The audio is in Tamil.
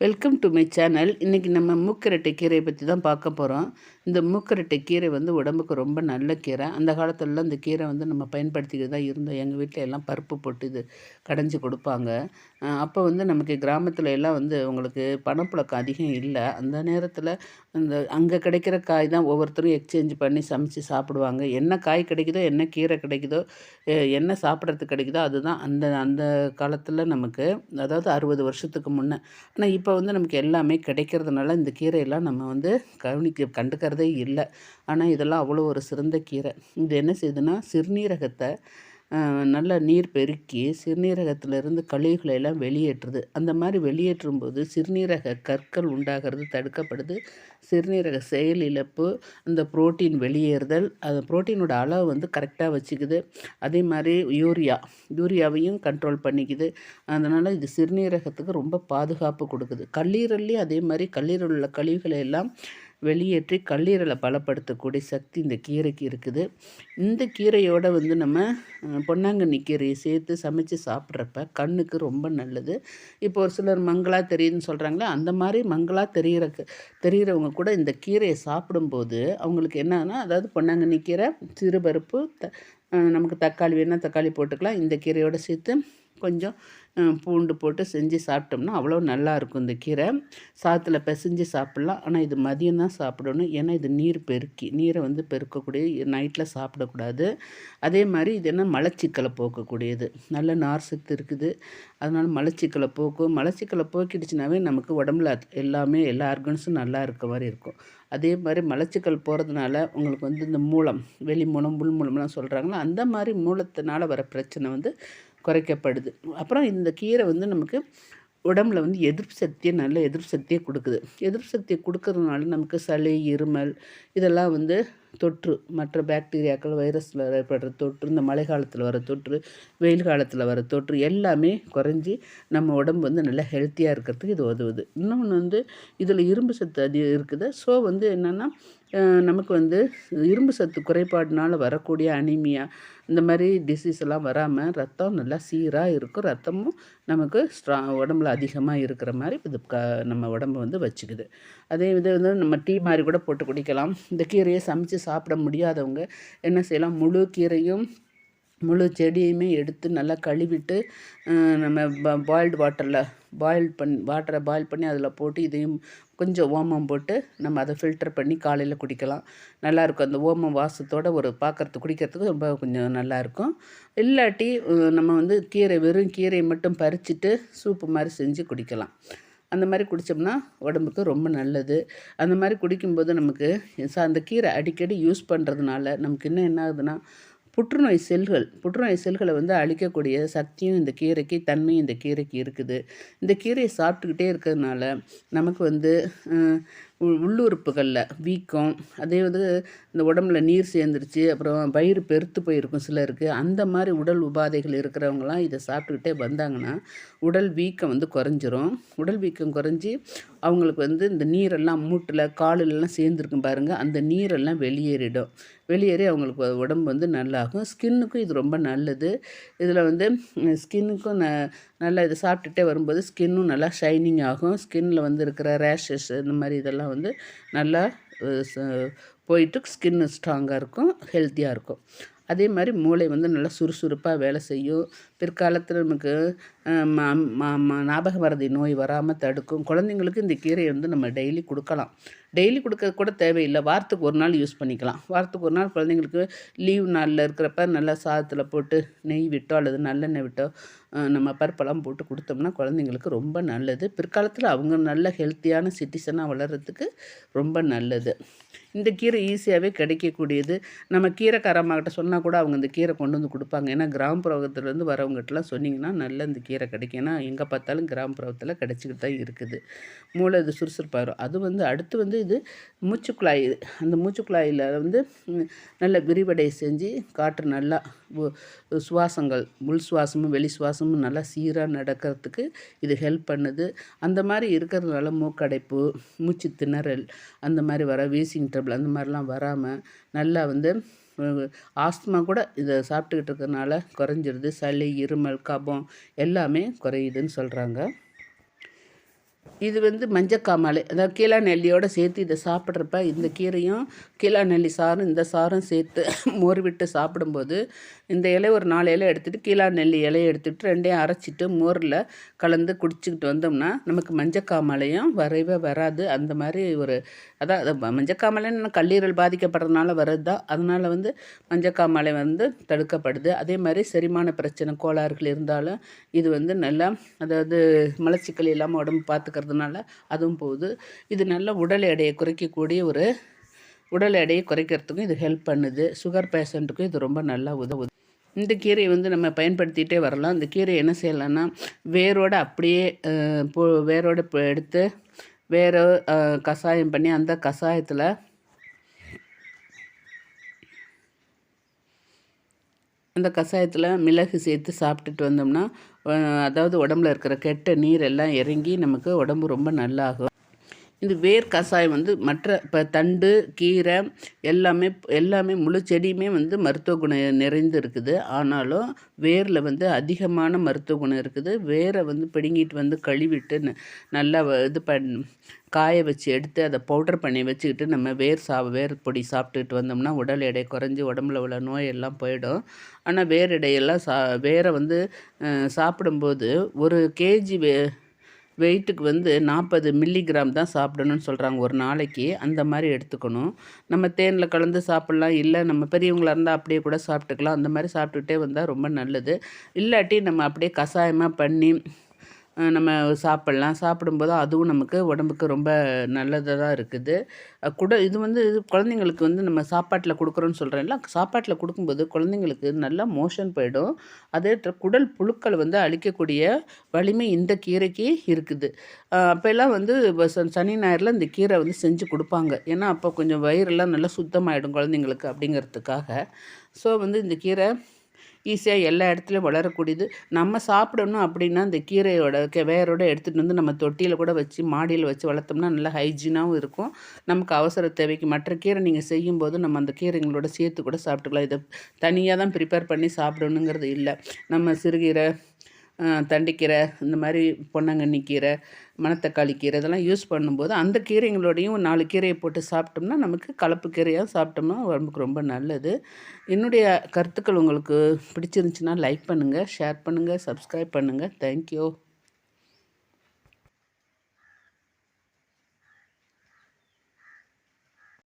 வெல்கம் டு மை சேனல் இன்றைக்கி நம்ம மூக்கரட்டை கீரையை பற்றி தான் பார்க்க போகிறோம் இந்த மூக்கரட்டை கீரை வந்து உடம்புக்கு ரொம்ப நல்ல கீரை. அந்த காலத்துலலாம் இந்த கீரை வந்து நம்ம பயன்படுத்திக்கிட்டு தான் இருந்தோம். எங்கள் வீட்டில் எல்லாம் பருப்பு போட்டு இது கடைஞ்சி கொடுப்பாங்க. அப்போ வந்து நமக்கு கிராமத்தில் எல்லாம் வந்து உங்களுக்கு பணப்புழக்கம் அதிகம் இல்லை. அந்த நேரத்தில் அந்த அங்கே கிடைக்கிற காய் தான் ஒவ்வொருத்தரும் எக்ஸ்சேஞ்ச் பண்ணி சமைச்சு சாப்பிடுவாங்க. என்ன காய் கிடைக்குதோ என்ன கீரை கிடைக்குதோ என்ன சாப்பிட்றதுக்கு கிடைக்குதோ அதுதான் அந்த அந்த காலத்தில் நமக்கு அதாவது அறுபது வருஷத்துக்கு முன்னே. ஆனால் இப்போ இப்போ வந்து நமக்கு எல்லாமே கிடைக்கிறதுனால இந்த கீரையெல்லாம் நம்ம வந்து கவனிக்க கண்டுக்கிறதே இல்லை. ஆனால் இதெல்லாம் அவ்வளோ ஒரு சிறந்த கீரை. இது என்ன செய்யுதுன்னா சிறுநீரகத்தை நல்ல நீர் பெருக்கி சிறுநீரகத்திலிருந்து கழிவுகளை எல்லாம் வெளியேற்றுது. அந்த மாதிரி வெளியேற்றும் போது சிறுநீரக கற்கள் உண்டாகிறது தடுக்கப்படுது. சிறுநீரக செயலிழப்பு அந்த புரோட்டீன் வெளியேறுதல் அந்த புரோட்டீனோட அளவு வந்து கரெக்டாக வச்சுக்குது. அதே மாதிரி யூரியா யூரியாவையும் கண்ட்ரோல் பண்ணிக்குது. அதனால் இது சிறுநீரகத்துக்கு ரொம்ப பாதுகாப்பு கொடுக்குது. கல்லீரல்லையும் அதே மாதிரி கல்லீரல் உள்ள கழிவுகளை எல்லாம் வெளியேற்றி கல்லீரலை பலப்படுத்தக்கூடிய சக்தி இந்த கீரைக்கு இருக்குது. இந்த கீரையோடு வந்து நம்ம பொன்னாங்கண்ணி கீரையை சேர்த்து சமைச்சு சாப்பிட்றப்ப கண்ணுக்கு ரொம்ப நல்லது. இப்போ ஒரு சிலர் மங்களாக தெரியுதுன்னு சொல்கிறாங்களே அந்த மாதிரி மங்களாக தெரிகிற தெரிகிறவங்க கூட இந்த கீரையை சாப்பிடும்போது அவங்களுக்கு என்னன்னா அதாவது பொன்னாங்கண்ணி கீரை சிறுபருப்பு த நமக்கு தக்காளி வேணால் தக்காளி போட்டுக்கலாம். இந்த கீரையோடு சேர்த்து கொஞ்சம் பூண்டு போட்டு செஞ்சு சாப்பிட்டோம்னா அவ்வளோ நல்லாயிருக்கும் இந்த கீரை. சாத்தில் பிசைஞ்சு சாப்பிட்லாம். ஆனால் இது மதியம் தான் சாப்பிடணும். ஏன்னா இது நீர் பெருக்கி நீரை வந்து பெருக்கக்கூடிய நைட்டில் சாப்பிடக்கூடாது. அதே மாதிரி இது என்ன மலச்சிக்கலை போக்கக்கூடியது. நல்ல நார் சத்து இருக்குது. அதனால் மலச்சிக்கலை போக்கும் மலச்சிக்கலை போக்கிடுச்சுனாவே நமக்கு உடம்புல எல்லாமே எல்லா ஆர்கன்ஸும் நல்லா இருக்க மாதிரி இருக்கும். அதே மாதிரி மலச்சிக்கல் போகிறதுனால உங்களுக்கு வந்து இந்த மூலம் வெளி மூலம் உள் மூலம்லாம் சொல்கிறாங்களோ அந்த மாதிரி மூலத்தினால வர பிரச்சனை வந்து குறைக்கப்படுது. அப்புறம் இந்த கீரை வந்து நமக்கு உடம்புல வந்து எதிர்ப்பு சக்தியை நல்ல எதிர்ப்பு சக்தியை கொடுக்குது. எதிர்ப்பு சக்தியை கொடுக்கறதுனால நமக்கு சளி இருமல் இதெல்லாம் வந்து தொற்று மற்ற பாக்டீரியாக்கள் வைரஸில் ஏற்படுற தொற்று இந்த மழை காலத்தில் வர தொற்று வெயில் காலத்தில் வர தொற்று எல்லாமே குறைஞ்சி நம்ம உடம்பு வந்து நல்லா ஹெல்த்தியாக இருக்கிறதுக்கு இது உதவுது. இன்னொன்று வந்து இதில் இரும்பு சத்து அதிகம் இருக்குது. ஸோ வந்து என்னென்னா நமக்கு வந்து இரும்பு சத்து குறைபாடினால் வரக்கூடிய அனிமியா இந்த மாதிரி டிசீஸ் எல்லாம் வராமல் ரத்தம் நல்லா சீராக இருக்கும். ரத்தமும் நமக்கு ஸ்ட்ரா உடம்புல அதிகமாக இருக்கிற மாதிரி இது க நம்ம உடம்பு வந்து வச்சுக்குது. அதே இது வந்து நம்ம டீ மாதிரி கூட போட்டு குடிக்கலாம். இந்த கீரையை சமைச்சு சாப்பிட முடியாதவங்க என்ன செய்யலாம்? முழு கீரையும் முழு செடியுமே எடுத்து நல்லா கழுவிட்டு நம்ம ப பாயில்டு வாட்டரில் பாயில் பண் வாட்டரை பாயில் பண்ணி அதில் போட்டு இதையும் கொஞ்சம் ஓமம் போட்டு நம்ம அதை ஃபில்டர் பண்ணி காலையில் குடிக்கலாம். நல்லாயிருக்கும் அந்த ஓமம் வாசத்தோடு ஒரு பார்க்குறதுக்கு குடிக்கிறதுக்கு ரொம்ப கொஞ்சம் நல்லாயிருக்கும் இல்லாட்டி நம்ம வந்து கீரை வெறும் கீரையை மட்டும் பறிச்சுட்டு சூப்பு மாதிரி செஞ்சு குடிக்கலாம். அந்த மாதிரி குடித்தோம்னா உடம்புக்கு ரொம்ப நல்லது. அந்த மாதிரி குடிக்கும்போது நமக்கு அந்த கீரை அடிக்கடி யூஸ் பண்ணுறதுனால நமக்கு இன்னும் என்ன ஆகுதுன்னா புற்றுநோய் செல்கள் புற்றுநோய் செல்களை வந்து அழிக்கக்கூடிய சக்தியும் இந்த கீரைக்கு தன்மையும் இந்த கீரைக்கு இருக்குது. இந்த கீரையை சாப்பிட்டுக்கிட்டே இருக்கிறதுனால நமக்கு வந்து உள்ளுறுப்புகளில் வீக்கம் அதே வந்து இந்த உடம்புல நீர் சேர்ந்துருச்சு அப்புறம் வயிறு பெருத்து போயிருக்கும் சிலருக்கு. அந்த மாதிரி உடல் உபாதைகள் இருக்கிறவங்களாம் இதை சாப்பிட்டுக்கிட்டே வந்தாங்கன்னா உடல் வீக்கம் வந்து குறைஞ்சிரும். உடல் வீக்கம் குறைஞ்சி அவங்களுக்கு வந்து இந்த நீரெல்லாம் மூட்டில் காலிலெல்லாம் சேர்ந்துருக்கும் பாருங்கள் அந்த நீரெல்லாம் வெளியேறிடும். வெளியேறி அவங்களுக்கு உடம்பு வந்து நல்லாகும். ஸ்கின்னுக்கும் இது ரொம்ப நல்லது. இதில் வந்து ஸ்கின்னுக்கும் ந நல்லா இதை சாப்பிட்டுட்டே வரும்போது ஸ்கின்னும் நல்லா ஷைனிங் ஆகும். ஸ்கின்னில் வந்து இருக்கிற ரேஷஸ் இந்த மாதிரி இதெல்லாம் வந்து நல்லா போயிட்டு ஸ்கின்னு ஸ்ட்ராங்காக இருக்கும் ஹெல்த்தியாக இருக்கும். அதே மாதிரி மூளை வந்து நல்லா சுறுசுறுப்பாக வேலை செய்யும். பிற்காலத்தில் நமக்கு ஞாபக மறதி நோய் வராமல் தடுக்கும். குழந்தைங்களுக்கு இந்த கீரையை வந்து நம்ம டெய்லி கொடுக்கலாம். டெய்லி கொடுக்க கூட தேவையில்லை. வாரத்துக்கு ஒரு நாள் யூஸ் பண்ணிக்கலாம். வாரத்துக்கு ஒரு நாள் குழந்தைங்களுக்கு லீவ் நாளில் இருக்கிறப்ப நல்லா சாதத்தில் போட்டு நெய் விட்டோ அல்லது நல்லெண்ணெய் விட்டோ நம்ம பருப்பெல்லாம் போட்டு கொடுத்தோம்னா குழந்தைங்களுக்கு ரொம்ப நல்லது. பிற்காலத்தில் அவங்க நல்ல ஹெல்த்தியான சிட்டிசனாக வளர்கிறதுக்கு ரொம்ப நல்லது. இந்த கீரை ஈஸியாகவே கிடைக்கக்கூடியது. நம்ம கீரைக்காரம்மாக்கிட்ட சொன்னால் கூட அவங்க இந்த கீரை கொண்டு வந்து கொடுப்பாங்க. ஏன்னா கிராமப்புறத்துலேருந்து வரவங்ககிட்டலாம் சொன்னிங்கன்னா நல்ல இந்த கீரை கிடைக்கும். ஏன்னா எங்கே பார்த்தாலும் கிராமப்புறத்தில் கிடச்சிக்கிட்டு தான் இருக்குது. மூளை இது சுறுசுறுப்பாக அது வந்து அடுத்து வந்து இது மூச்சுக்குழாய். அந்த மூச்சுக்குழாயில் வந்து நல்ல விரிவடை செஞ்சு காற்று நல்லா சுவாசங்கள் உள் சுவாசமும் வெளி சுவாசமும் நல்லா சீராக நடக்கிறதுக்கு இது ஹெல்ப் பண்ணுது. அந்த மாதிரி இருக்கிறதுனால மூக்கடைப்பு மூச்சு திணறல் அந்த மாதிரி வர வீசிங் ட்ரபிள் அந்த மாதிரிலாம் வராமல் நல்லா வந்து ஆஸ்துமா கூட இதை சாப்பிட்டுக்கிட்டு இருக்கிறதுனால குறைஞ்சிருது. சளி இருமல் கபம் எல்லாமே குறையுதுன்னு சொல்கிறாங்க இது வந்து மஞ்சக்காமலை அதாவது கீழா நெல்லியோடு சேர்த்து இதை சாப்பிட்றப்ப இந்த கீரையும் கீழா நெல்லி சாறும் இந்த சாரும் சேர்த்து மோர் விட்டு சாப்பிடும்போது இந்த இலை ஒரு நாலு இலை எடுத்துகிட்டு கீழா நெல்லி இலையை எடுத்துகிட்டு ரெண்டையும் அரைச்சிட்டு மோரில் கலந்து குடிச்சிக்கிட்டு வந்தோம்னா நமக்கு மஞ்சக்காமலையும் வரவே வராது. அந்த மாதிரி ஒரு அதான் மஞ்சக்காமலைன்னு கல்லீரல் பாதிக்கப்படுறதுனால வர்றது தான் அதனால் வந்து மஞ்சக்காமலை வந்து தடுக்கப்படுது. அதே மாதிரி செரிமான பிரச்சனை கோளாறுகள் இருந்தாலும் இது வந்து நல்லா அதாவது மலச்சிக்கல் இல்லாமல் உடம்பு பார்த்துக்கிறதுனால அதுவும் போகுது. இது நல்ல உடல் எடையை குறைக்கக்கூடிய ஒரு உடல் எடையை குறைக்கிறதுக்கும் இது ஹெல்ப் பண்ணுது. சுகர் பேஷண்ட்டுக்கும் இது ரொம்ப நல்லா உதவுது. இந்த கீரையை வந்து நம்ம பயன்படுத்திகிட்டே வரலாம். இந்த கீரை என்ன செய்யலாம்னா வேரோடு அப்படியே போ வேரோடு எடுத்து வேற கஷாயம் பண்ணி அந்த கஷாயத்தில் அந்த கஷாயத்தில் மிளகு சேர்த்து சாப்பிட்டுட்டு வந்தோம்னா அதாவது உடம்புல இருக்கிற கெட்ட நீர் எல்லாம் இறங்கி நமக்கு உடம்பு ரொம்ப நல்லாகும். இந்த வேர் கஷாயம் வந்து மற்ற இப்போ தண்டு கீரை எல்லாமே எல்லாமே முழு செடியுமே வந்து மருத்துவ குணம் நிறைந்து இருக்குது. ஆனாலும் வேரில் வந்து அதிகமான மருத்துவ குணம் இருக்குது. வேரை வந்து பிடுங்கிட்டு வந்து கழுவிட்டு நல்லா இது பண் காய வச்சு எடுத்து அதை பவுடர் பண்ணி வச்சுக்கிட்டு நம்ம வேர் சா வேர் பொடி சாப்பிட்டுட்டு வந்தோம்னா உடல் எடை குறைஞ்சி உடம்புல உள்ள நோயெல்லாம் போயிடும். ஆனால் வேர் எடையெல்லாம் சா வேரை வந்து சாப்பிடும்போது ஒரு கேஜி வே வெயிட்டுக்கு வந்து நாற்பது மில்லிகிராம் தான் சாப்பிடணும்னு சொல்கிறாங்க ஒரு நாளைக்கு அந்த மாதிரி எடுத்துக்கணும். நம்ம தேனில் கலந்து சாப்பிட்லாம். இல்லை நம்ம பெரியவங்களாக இருந்தால் அப்படியே கூட சாப்பிட்டுக்கலாம். அந்த மாதிரி சாப்பிட்டுட்டே வந்தால் ரொம்ப நல்லது. இல்லாட்டி நம்ம அப்படியே கஷாயமாக பண்ணி நம்ம சாப்பிட்லாம். சாப்பிடும்போது அதுவும் நமக்கு உடம்புக்கு ரொம்ப நல்லதாக தான் இருக்குது. குட இது வந்து குழந்தைங்களுக்கு வந்து நம்ம சாப்பாட்டில் கொடுக்குறோன்னு சொல்கிறேன்ல சாப்பாட்டில் கொடுக்கும்போது குழந்தைங்களுக்கு நல்லா மோஷன் போயிடும். அதே குடல் புழுக்களை வந்து அழிக்கக்கூடிய வலிமை இந்த கீரைக்கு இருக்குது. அப்போல்லாம் வந்து சனி ஞாயிறில் இந்த கீரை வந்து செஞ்சு கொடுப்பாங்க. ஏன்னா அப்போ கொஞ்சம் வயிறெல்லாம் நல்லா சுத்தமாகிடும் குழந்தைங்களுக்கு அப்படிங்கிறதுக்காக. ஸோ வந்து இந்த கீரை ஈஸியாக எல்லா இடத்துலையும் வளரக்கூடியது. நம்ம சாப்பிடணும் அப்படின்னா இந்த கீரையோட வேரோட எடுத்துகிட்டு வந்து நம்ம தொட்டியில் கூட வச்சு மாடியில் வச்சு வளர்த்தோம்னா நல்லா ஹைஜீனாகவும் இருக்கும். நமக்கு அவசர தேவைக்கு மற்ற கீரை நீங்கள் செய்யும்போது நம்ம அந்த கீரைங்களோட சேர்த்து கூட சாப்பிட்டுக்கலாம். இதை தனியாக தான் ப்ரிப்பேர் பண்ணி சாப்பிடணுங்கிறது இல்லை. நம்ம சிறுகீரை தண்டிக்கீரை இந்த மாதிரி பொன்னாங்கண்ணி கீரை மணத்தக்காளி கீரை இதெல்லாம் யூஸ் பண்ணும்போது அந்த கீரைங்களோடையும் நாலு கீரையை போட்டு சாப்பிட்டோம்னா நமக்கு கலப்பு கீரையாக சாப்பிட்டோம்னா உடம்புக்கு ரொம்ப நல்லது. என்னுடைய கருத்துக்கள் உங்களுக்கு பிடிச்சிருந்துச்சின்னா லைக் பண்ணுங்கள் ஷேர் பண்ணுங்கள் சப்ஸ்கிரைப் பண்ணுங்கள் தேங்க்யூ